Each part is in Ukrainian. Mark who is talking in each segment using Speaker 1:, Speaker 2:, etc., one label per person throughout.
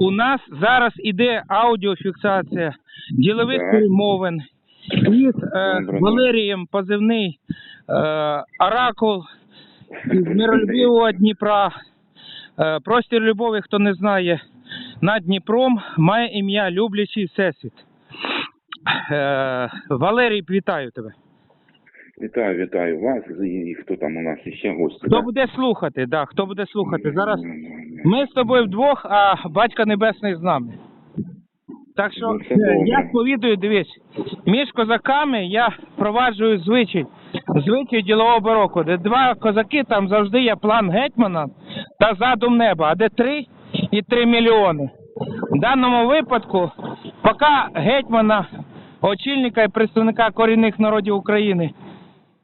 Speaker 1: У нас зараз іде аудіофіксація ділових перемовин із е, Валерієм позивний е, Оракул із миролюбивого Дніпра. Е, простір любові, хто не знає, над Дніпром має ім'я Люблячий Всесвіт. Е, Валерій, вітаю тебе.
Speaker 2: Вітаю, вітаю вас і хто там у нас ще гості.
Speaker 1: Хто
Speaker 2: да?
Speaker 1: буде слухати? Да, хто буде слухати? Зараз Ми з тобою вдвох, а батька Небесний з нами. Так що е, я сповідую, дивись, між козаками я впроваджую звичай, звичай ділового бароку, де два козаки, там завжди є план гетьмана та задум неба, а де три і три мільйони. В даному випадку, поки гетьмана, очільника і представника корінних народів України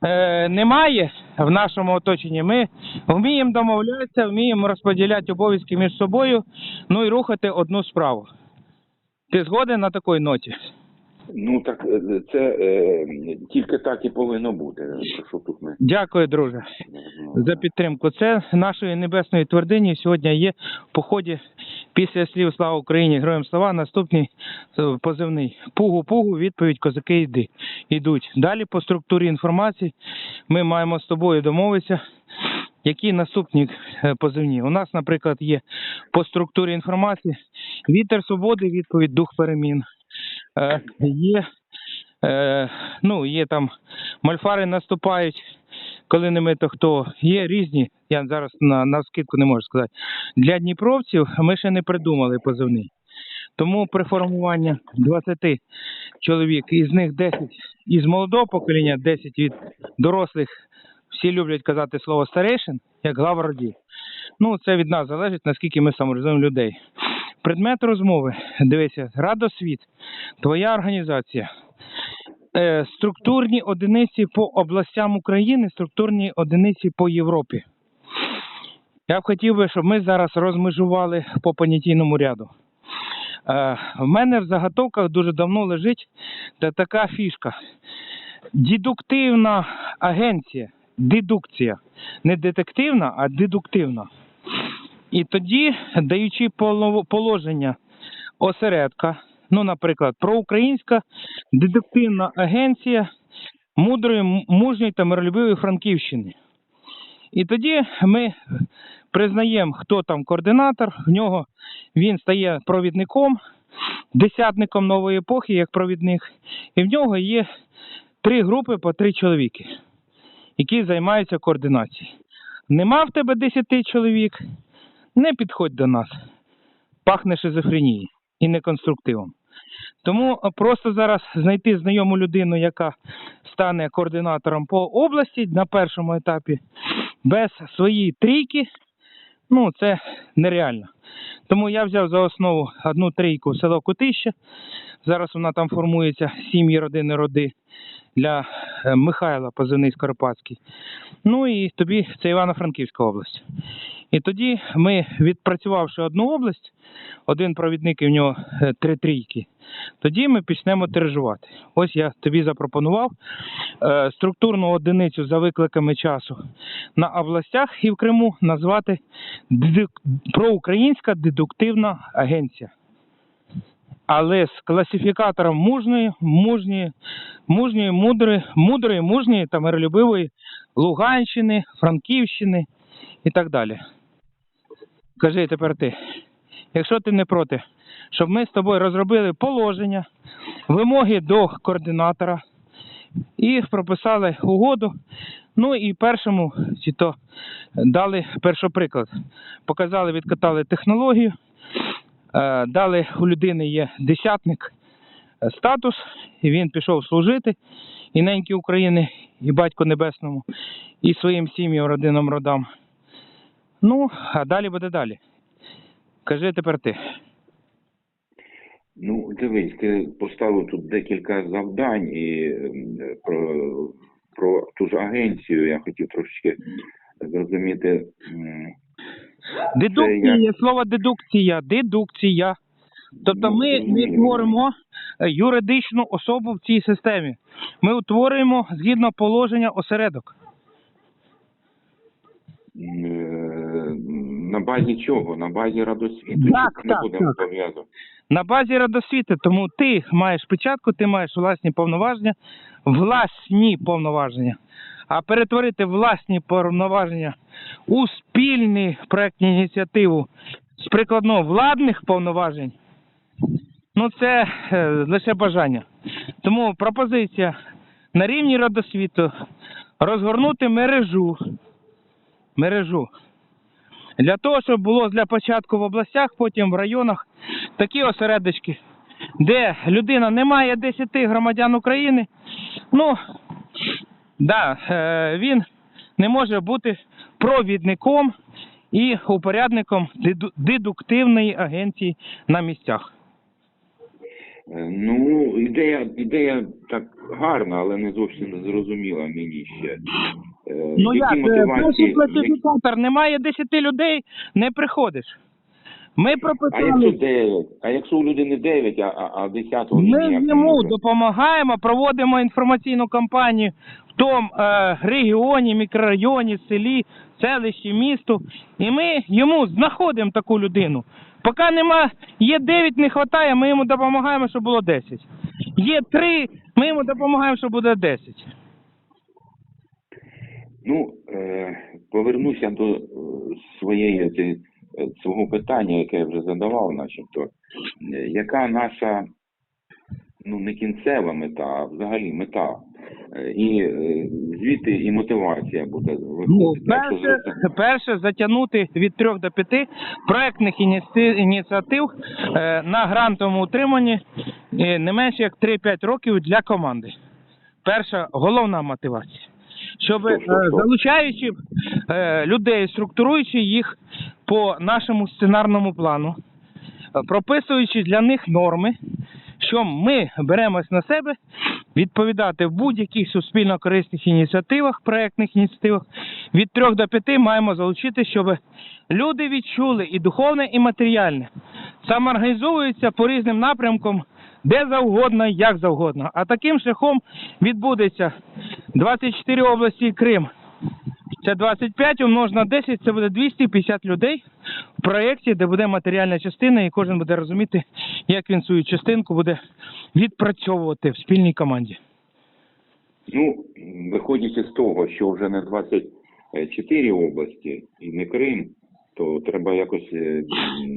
Speaker 1: е, немає в нашому оточенні, ми вміємо домовлятися, вміємо розподіляти обов'язки між собою, ну і рухати одну справу. Ти згоден на такій ноті?
Speaker 2: Ну так е, це е, тільки так і повинно бути. Що тут ми
Speaker 1: Дякую, друже, за підтримку. Це нашої небесної твердині сьогодні є в поході після слів Слава Україні, героям слава. Наступний е, позивний пугу-пугу, відповідь козаки йди. Йдуть. Далі по структурі інформації ми маємо з тобою домовитися. Які наступні е, позивні? У нас, наприклад, є по структурі інформації вітер свободи, відповідь дух перемін. Е, є, е, ну, є там мальфари наступають, коли не ми, то хто. Є різні, я зараз на, на скидку не можу сказати. Для дніпровців ми ще не придумали позивний. Тому при формуванні 20 чоловік, із них 10 із молодого покоління, 10 від дорослих, всі люблять казати слово старейшин, як глава. Ну, це від нас залежить, наскільки ми самореалізуємо людей. Предмет розмови. Дивися, Радосвіт, твоя організація. Е, структурні одиниці по областям України, структурні одиниці по Європі. Я б хотів би, щоб ми зараз розмежували по понятійному ряду. Е, в мене в заготовках дуже давно лежить така фішка. Дедуктивна агенція, дедукція. Не детективна, а дедуктивна. І тоді, даючи положення осередка, ну, наприклад, проукраїнська дедуктивна агенція мудрої, мужньої та миролюбивої Франківщини. І тоді ми признаємо, хто там координатор, в нього він стає провідником, десятником нової епохи, як провідник, і в нього є три групи по три чоловіки, які займаються координацією. Нема в тебе десяти чоловік, не підходь до нас. Пахне шизофренією і неконструктивом. Тому просто зараз знайти знайому людину, яка стане координатором по області на першому етапі, без своєї трійки, ну це нереально. Тому я взяв за основу одну трійку в село Кутище. Зараз вона там формується сім'ї родини роди для е, Михайла позивний Скоропадський. Ну і тобі це Івано-Франківська область. І тоді ми, відпрацювавши одну область, один провідник і в нього е, три трійки, тоді ми почнемо тиражувати. Ось я тобі запропонував е, структурну одиницю за викликами часу на областях і в Криму назвати проукраїнська дедуктивна агенція. Але з класифікатором мужної, мужньої, мужньої, мудрої, мудрої, мужньої та миролюбивої Луганщини, Франківщини і так далі. Кажи тепер ти, якщо ти не проти, щоб ми з тобою розробили положення, вимоги до координатора і прописали угоду. Ну і першому чи то дали першоприклад. Показали, відкатали технологію, е, дали у людини є десятник е, статус, і він пішов служити і неньки України, і батьку небесному, і своїм сім'ям, родинам, родам. Ну, а далі буде далі. Кажи тепер ти.
Speaker 2: Ну, дивись, ти поставив тут декілька завдань і ем, про, про ту ж агенцію я хотів трошечки зрозуміти.
Speaker 1: Дедукція,
Speaker 2: як?
Speaker 1: слово дедукція, дедукція. Тобто
Speaker 2: Ну,
Speaker 1: ми не творимо е, юридичну особу в цій системі. Ми утворюємо згідно положення осередок.
Speaker 2: На базі чого? На базі радосвіту?
Speaker 1: Так,
Speaker 2: Чи не
Speaker 1: так,
Speaker 2: будемо
Speaker 1: так.
Speaker 2: пов'язувати?
Speaker 1: На базі радосвіти, тому ти маєш печатку, ти маєш власні повноваження, власні повноваження. А перетворити власні повноваження у спільні проектні ініціативу з прикладно владних повноважень, ну це е, лише бажання. Тому пропозиція на рівні радосвіту розгорнути мережу. Мережу. Для того, щоб було для початку в областях, потім в районах такі осередочки, де людина не має 10 громадян України, ну, да, е, він не може бути провідником і упорядником дедуктивної агенції на місцях.
Speaker 2: Е, Ну, ідея, ідея так гарна, але не зовсім зрозуміла мені ще. Е,
Speaker 1: Ну
Speaker 2: які
Speaker 1: як, е,
Speaker 2: мотивації-
Speaker 1: класифікатор, немає 10 людей, не приходиш. Ми
Speaker 2: А якщо 9? А якщо у людини 9, а, а, а 10 він
Speaker 1: Ми йому допомагаємо, проводимо інформаційну кампанію в тому е, регіоні, мікрорайоні, селі, селищі, місту. І ми йому знаходимо таку людину. Поки нема, є 9, не вистачає, ми йому допомагаємо, щоб було 10. Є 3, ми йому допомагаємо, щоб буде 10.
Speaker 2: Ну, е, повернуся до е, своєї е, свого питання, яке я вже задавав, начебто. Яка наша, ну не кінцева мета, а взагалі мета? І звідти і мотивація буде
Speaker 1: Ну,
Speaker 2: виходити.
Speaker 1: перше, перше затягнути від 3 до 5 проектних ініці- ініціатив на грантовому утриманні не менше як 3-5 років для команди. Перша головна мотивація. Щоб е, залучаючи е, людей, структуруючи їх по нашому сценарному плану, е, прописуючи для них норми, що ми беремось на себе відповідати в будь-яких суспільно корисних ініціативах, проектних ініціативах. Від трьох до п'яти маємо залучити, щоб люди відчули і духовне, і матеріальне. Самоорганізовуються по різним напрямкам, де завгодно, як завгодно. А таким шляхом відбудеться 24 області і Крим. Це 25 умножено на 10, це буде 250 людей в проєкті, де буде матеріальна частина, і кожен буде розуміти, як він свою частинку буде відпрацьовувати в спільній команді.
Speaker 2: Ну, виходячи з того, що вже не 24 області і не Крим, то треба якось е,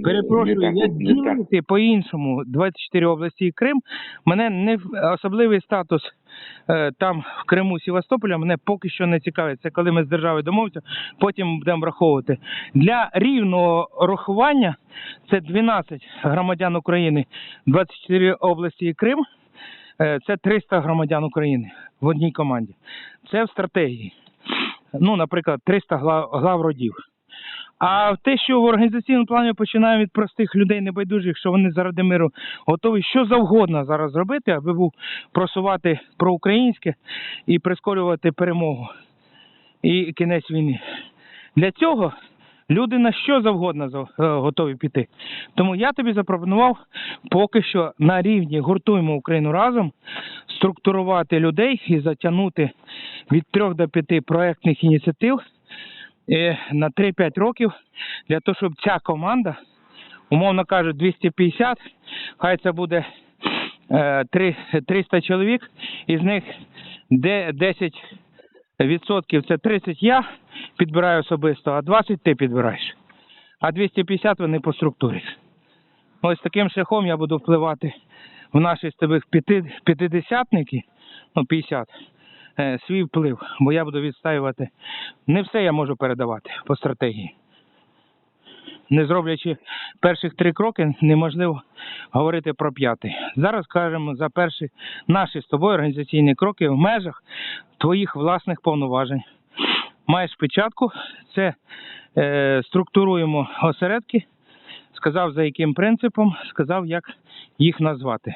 Speaker 1: Перепрошую,
Speaker 2: не так,
Speaker 1: я ділити по-іншому 24 області і Крим. Мене не особливий статус там в Криму Севастополя мене поки що не цікавить. Це коли ми з державою домовимося, потім будемо враховувати. Для рівного рахування це 12 громадян України, 24 області і Крим. Е, Це 300 громадян України в одній команді. Це в стратегії. Ну, наприклад, 300 глав, глав родів. А те, що в організаційному плані починаємо від простих людей небайдужих, що вони заради миру готові що завгодно зараз зробити, аби був просувати проукраїнське і прискорювати перемогу і кінець війни. Для цього люди на що завгодно за- е, готові піти. Тому я тобі запропонував поки що на рівні гуртуємо Україну разом структурувати людей і затягнути від трьох до п'яти проектних ініціатив на 3-5 років для того, щоб ця команда, умовно кажуть, 250, хай це буде е, три- 300 чоловік, із них де 10 відсотків це 30 я підбираю особисто, а 20 ти підбираєш. А 250 вони по структурі. Ось таким шляхом я буду впливати в наші з тебе п'ятидесятники, ну 50, е, свій вплив, бо я буду відстаювати. Не все я можу передавати по стратегії. Не зроблячи перших три кроки, неможливо говорити про п'ятий. Зараз кажемо за перші наші з тобою організаційні кроки в межах твоїх власних повноважень. Маєш печатку, це е, структуруємо осередки, сказав за яким принципом, сказав, як їх назвати.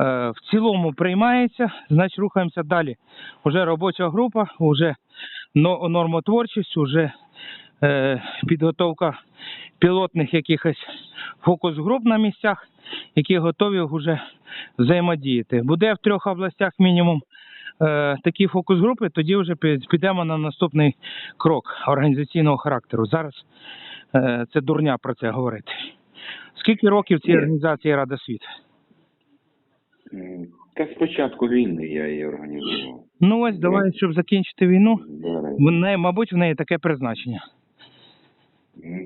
Speaker 1: Е, в цілому приймається, значить рухаємося далі. Уже робоча група, уже нормотворчість, уже е, підготовка пілотних якихось фокус-груп на місцях, які готові вже взаємодіяти. Буде в трьох областях мінімум е, такі фокус-групи, тоді вже підемо на наступний крок організаційного характеру. Зараз це дурня про це говорити. Скільки років цій організації Рада світ?
Speaker 2: Та спочатку війни я її організував.
Speaker 1: Ну ось давай, щоб закінчити війну. В неї, мабуть, в неї таке призначення.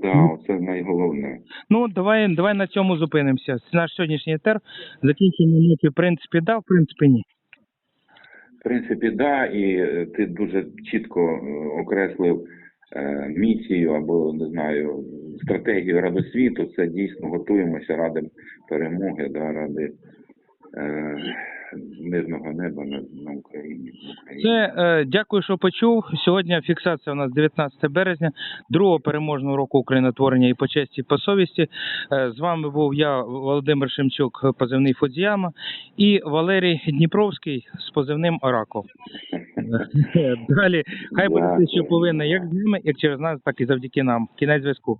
Speaker 2: да, це найголовне.
Speaker 1: Ну, давай, давай на цьому зупинимося. Це наш сьогоднішній етер. Закінчимо ноті, в принципі, да, в принципі, ні.
Speaker 2: В принципі, да, і е, ти дуже чітко е, окреслив е, місію або не знаю стратегію Радосвіту. Це дійсно готуємося ради перемоги, да, ради мирного неба на, Україні.
Speaker 1: Це е, дякую, що почув. Сьогодні фіксація у нас 19 березня, другого переможного року українотворення і по честі, і по совісті. Е, з вами був я, Володимир Шемчук, позивний Фудзіяма, і Валерій Дніпровський з позивним Ораков. Е, Далі, хай буде те, що
Speaker 2: Дякую.
Speaker 1: повинно, як з ними, як через нас, так і завдяки нам. Кінець зв'язку.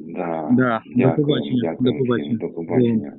Speaker 2: Да,
Speaker 1: Да, до побачення,
Speaker 2: дякую
Speaker 1: до побачення.
Speaker 2: до побачення.